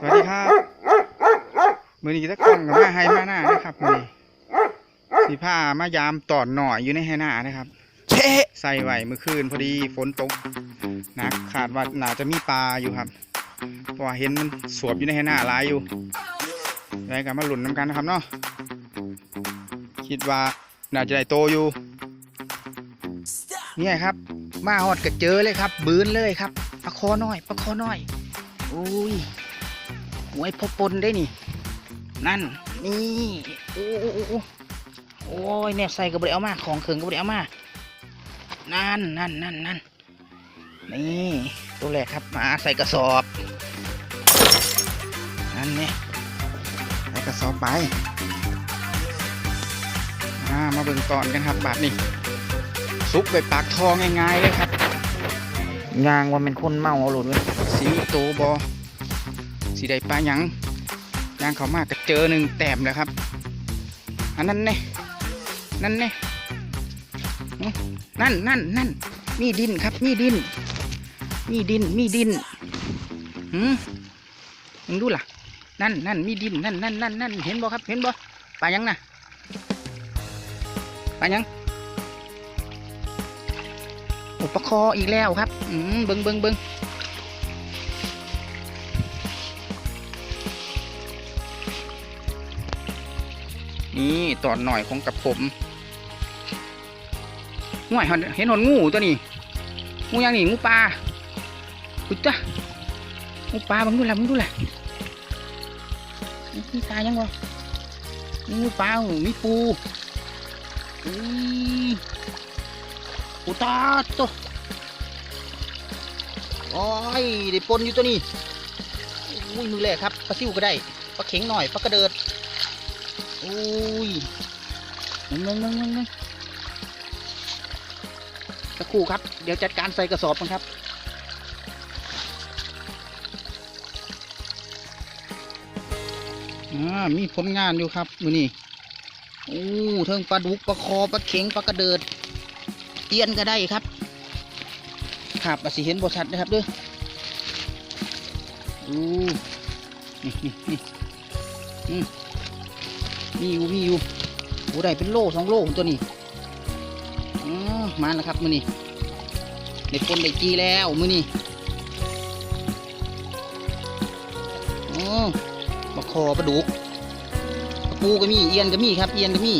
สวัสดีครับมือนี้ตะกล้องกับมาไฮมาหน้านะครับมือนี้สีผ้ามายามตอนหน่อยอยู่ในไฮหน้านะครับเชะใส่ไหวเมื่อคืนพอดีฝนตกหนักขาดว่าน่าจะมีปลาอยู่ครับเพราะว่าเห็นมันสวบอยู่ในไฮหน้าหลายอยู่ไว้กันมาหลุนน้ำกันนะครับเนาะคิดว่าน่าจะได้โตอยู่เนี่ยครับ มาหอดกระเจอเลยครับ บืนเลยครับปลาคอน้อยปลาคอน้อยอุ้ย หวยพบปนได้นี่ นั่น นี่โอ้โอ้โอ้โอ้ยเนี่ยใส่ก็บ่ได้เอามาของเขิงก็บ่ได้เอามานั่นนั่นนั่นนั่นนี่ตัวแรกครับมาใส่กระสอบนั่นเนี่ยใส่กระสอบไปอ่ามาเบิ่งตอนกันครับบาทนี่ซุปไปปากทองง่ายๆเลยครับยางว่าเป็นคนเมาเอาหลุดเลยสีโตบอ สีใดปลาหยังยางเขามากก็เจอหนึ่งแต้มแล้วครับ อันนั้นเนี่ยนั่นเนี่ยนั่นนั่นนั่นมีดินครับ มีดิน มีดิน มีดินหืมมึงดูล่ะ นั่นนั่นมีดิน นั่นนั่นนั่นนั่นเห็นบ่ครับ เห็นบ่ปลายังนะปลายังอ้ปลาคออีกแล้วครับ อืมเบิงเบิงเบิง นี่ตอนหน่อยของกับผมห่วยเห็นหนหนงูตัวนี้งูยังนี่งูปลาอุ้ยจ้ะงูปลาบังดูแลบังดูแลมีตายังวะมีงูปลามีปูอุ้ยอุตาตัวโอ้ยได้ปนอยู่ตัวนี้อุ้ยมือแรกครับปลาซิวก็ได้ปลาเข็งหน่อยปลากระเดิด อุ้ยนั่งนั่งนั่งนั่งนั่งสักครู่ครับ เดี๋ยวจัดการใส่กระสอบกันครับอ่ามีผลงานอยู่ครับมือนี่โอ้เทิงปลาดุกปลาคอปลาเข็งปลากระเดิดเตียนก็ได้ครับครับอาสิเห็นบชัดนะครับด้วยอู้นี่นี่นี่ มีอยู่มีอยู่โอ้ได้เป็นโล่สองโล่ตัวนี้อ๋อมาแล้วครับมือนี้ได้คนได้จีแล้วมือนี้อ๋อมาคอปลาดุกปลาปูก็มีเอียนก็มีครับเอียนก็มี